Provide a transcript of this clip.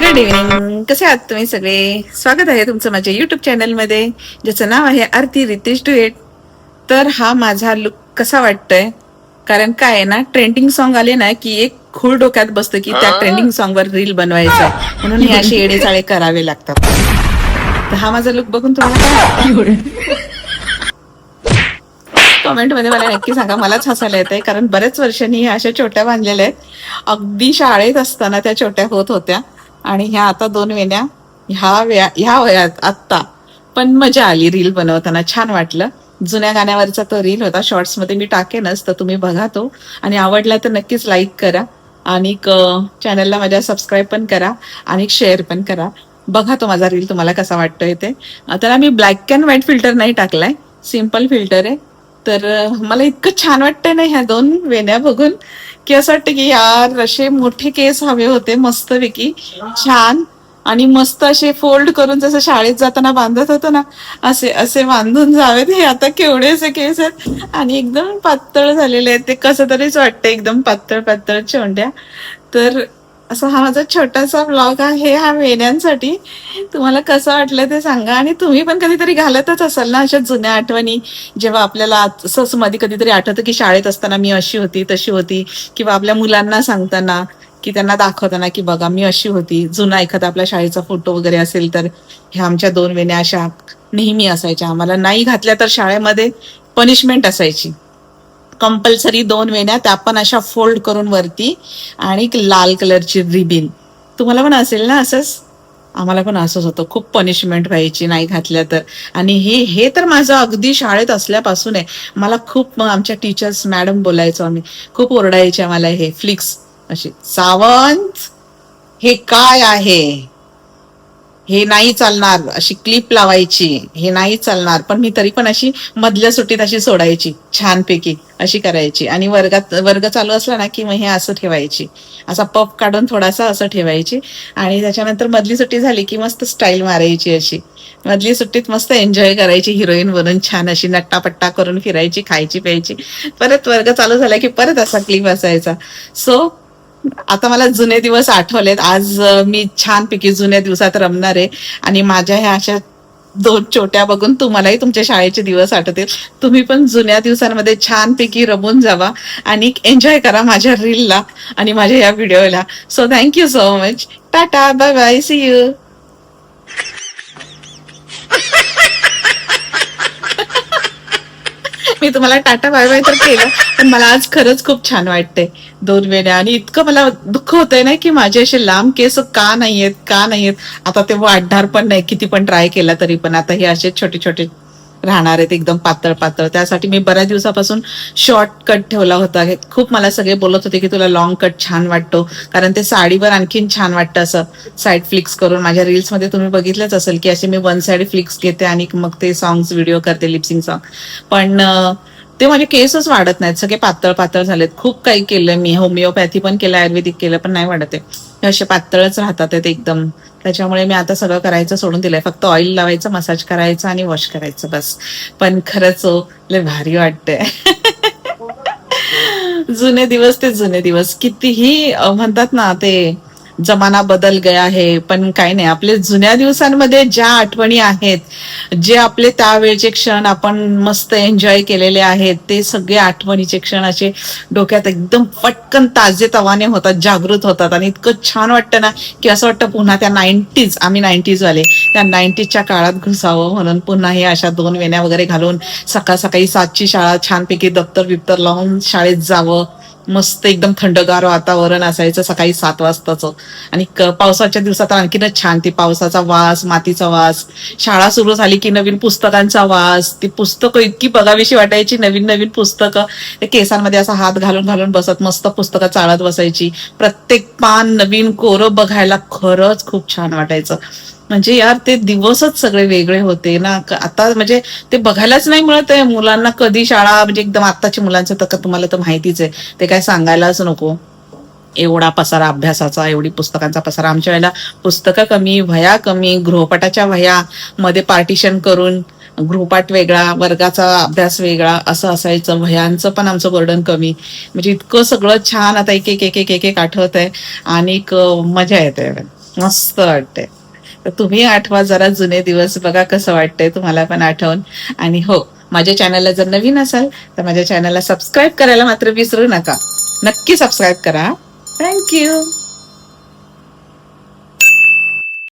Good evening कसे आहात तुम्ही सगळे? स्वागत आहे तुमचं माझ्या युट्यूब चॅनलमध्ये ज्याचं नाव आहे आरती रितेश डुएट. तर हा माझा लुक कसा वाटतोय? कारण काय आहे ना ट्रेंडिंग सॉन्ग आले ना की एक खूळ डोक्यात बसतं की त्या ट्रेंडिंग सॉन्ग वर रील बनवायचं म्हणून हे असे येडेचाळे करावे लागतात. तर हा माझा लुक बघून तुम्हाला काय कमेंटमध्ये मला नक्की सांगा मलाच हसायला येते कारण बऱ्याच वर्षांनी ह्या अशा छोट्या बांधलेल्या आहेत. अगदी शाळेत असताना त्या छोट्या होत होत्या. आणि ह्या आता दोन वेण्या ह्या वेळा ह्या वयात आत्ता पण मजा आली रील बनवताना. छान वाटलं. जुन्या गाण्यावरचा तो रील होता. शॉर्ट्समध्ये मी टाकेनच तर तुम्ही बघा तो. आणि आवडला तर नक्कीच लाईक करा. आणि चॅनलला माझ्या सबस्क्राईब पण करा आणि शेअर पण करा. बघा तो माझा रील तुम्हाला कसा वाटतोय ते. तर आम्ही ब्लॅक अँड व्हाईट फिल्टर नाही टाकलाय. सिंपल फिल्टर आहे. तर मला इतकं छान वाटतंय ना ह्या दोन वेण्या बघून की असं वाटतं की यार असे मोठे केस हवे होते मस्तपैकी. छान. आणि मस्त असे फोल्ड करून जसं शाळेत जाताना बांधत होतो ना असे असे बांधून जावेत. हे आता केवढे असे केस आहेत. आणि एकदम पातळ झालेले आहेत. ते कसं तरीच वाटतं एकदम पातळ पातळ चोंड्या. तर असा हा माझा छोटासा ब्लॉग आहे हा वेण्यांसाठी तुम्हाला कसं वाटलं ते सांगा. आणि तुम्ही पण कधीतरी घालतच असाल ना अशा जुन्या आठवणी? जेव्हा आपल्याला असंच मध्ये कधीतरी आठवतं की शाळेत असताना मी अशी होती तशी होती. किंवा आपल्या मुलांना सांगताना की त्यांना दाखवताना की बघा मी अशी होती. जुना एखादा आपल्या शाळेचा फोटो वगैरे असेल तर ह्या आमच्या दोन वेण्या अशा नेहमी असायच्या. आम्हाला नाही घातल्या तर शाळेमध्ये पनिशमेंट असायची. कंपल्सरी दोन वेण्या त्या पण अशा फोल्ड करून वरती आणि एक लाल कलरची रिबिन. तुम्हाला पण असेल ना असंच? आम्हाला पण असंच होतं. खूप पनिशमेंट व्हायची नाही घातल्या तर. आणि हे हे तर माझं अगदी शाळेत असल्यापासून आहे. मला खूप मग आमच्या टीचर्स मॅडम बोलायचो आम्ही. खूप ओरडायचे आम्हाला हे फ्लिक्स असे सावंत हे काय आहे? हे नाही चालणार अशी क्लिप लावायची हे नाही चालणार. पण मी तरी पण अशी मधल्या सुट्टीत अशी सोडायची छानपैकी अशी करायची. आणि वर्गात वर्ग चालू असला ना की मग हे असं ठेवायची. असा पप काढून थोडासा असं ठेवायची. आणि त्याच्यानंतर मधली सुट्टी झाली की मस्त स्टाईल मारायची अशी. मधली सुट्टीत मस्त एन्जॉय करायची हिरोईन बनून छान अशी नट्टापट्टा करून फिरायची खायची प्यायची. परत वर्ग चालू झाला की परत असा क्लिप असायचा. सो आता मला जुने दिवस आठवलेत. आज मी छानपैकी जुन्या दिवसात रमणार आहे आणि माझ्या ह्या अशा दोन छोट्या बघून तुम्हालाही तुमच्या शाळेचे दिवस आठवतील. तुम्ही पण जुन्या दिवसांमध्ये छानपैकी रमून जावा आणि एन्जॉय करा माझ्या रीलला आणि माझ्या या व्हिडिओला so thank you so much tata bye bye see you मी तुम्हाला टाटा बाय बाय तर केलं पण मला आज खरंच खूप छान वाटतंय. दोन वेळा. आणि इतकं मला दुःख होतंय ना की माझे असे लांब केस का नाहीयेत का नाहीयेत? आता ते वाढणार पण नाही किती पण ट्राय केला तरी पण. आता हे असे छोटे छोटे राहणार आहेत एकदम पातळ पातळ. त्यासाठी मी बऱ्याच दिवसापासून शॉर्ट कट ठेवला होता. हे खूप मला सगळे बोलत होते की तुला लॉंग कट छान वाटतो. कारण ते साडीवर आणखीन छान वाटतं असं. साईड फ्लिक्स करून माझ्या रील्समध्ये तुम्ही बघितलंच असेल की असे मी वन साईड फ्लिक्स घेते आणि मग ते सॉंग्स व्हिडिओ करते लिपसिंग सॉंग पण ते माझे केसच वाढत नाहीत. सगळे पातळ पातळ झालेत. खूप काही केलं मी. होमिओपॅथी पण केलं आयुर्वेदिक केलं पण नाही वाढत आहे. असे पातळच राहतात आहेत एकदम. त्याच्यामुळे मी आता सगळं करायचं सोडून दिलंय. फक्त ऑइल लावायचं मसाज करायचं आणि वॉश करायचं बस. पण खरंच हो, लय भारी वाटतंय. जुने दिवस ते जुने दिवस. कितीही म्हणतात ना ते जमाना बदल गया आहे पण काही नाही. आपले जुन्या दिवसांमध्ये ज्या आठवणी आहेत जे आपले त्यावेळचे क्षण आपण मस्त एन्जॉय केलेले आहेत ते सगळे आठवणीचे क्षण असे डोक्यात एकदम पटकन ताजे तवाने होतात जागृत होतात. आणि इतकं छान वाटतं ना की असं वाटतं पुन्हा त्या नाईन्टीज आम्ही नाईन्टीजवाले त्या नाईन्टीजच्या काळात घुसावं म्हणून पुन्हा हे अशा दोन वेण्या वगैरे घालून सकाळ सकाळी सातची शाळा छानपैकी दप्तर बिप्तर लावून शाळेत जावं. मस्त एकदम थंडगार वातावरण असायचं सकाळी सात वाजताचं. आणि पावसाच्या दिवसात आणखीनच छान ती पावसाचा वास मातीचा वास. शाळा सुरू झाली की नवीन पुस्तकांचा वास. ती पुस्तकं इतकी बघावीशी वाटायची नवीन नवीन पुस्तकं. ते केसांमध्ये असा हात घालून घालून बसत मस्त पुस्तकं चाळत बसायची. प्रत्येक पान नवीन कोरं बघायला खरंच खूप छान वाटायचं. म्हणजे यार ते दिवसच सगळे वेगळे होते ना. आता म्हणजे ते बघायलाच नाही मिळत आहे. मुलांना कधी शाळा म्हणजे एकदम आत्ताच्या मुलांचं तर का तुम्हाला तर माहितीच आहे. ते काय सांगायलाच नको. एवढा पसारा अभ्यासाचा एवढी पुस्तकांचा पसारा. आमच्या वेळेला पुस्तकं कमी वह्या कमी गृहपाठाच्या वह्या मध्ये पार्टिशन करून गृहपाठ वेगळा वर्गाचा अभ्यास वेगळा असं असायचं. वह्यांचं पण आमचं बर्डन कमी. म्हणजे इतकं सगळं छान आता एक एक एक एक एक आठवत आहे आणि मजा येते. मस्त वाटते तर तुम्ही आठवा जरा जुने दिवस बघा कसं वाटतंय तुम्हाला पण आठवून. आणि हो माझ्या चॅनलला जर नवीन असाल तर माझ्या चॅनलला सबस्क्राईब करायला मात्र विसरू नका. नक्की सबस्क्राईब करा. थँक्यू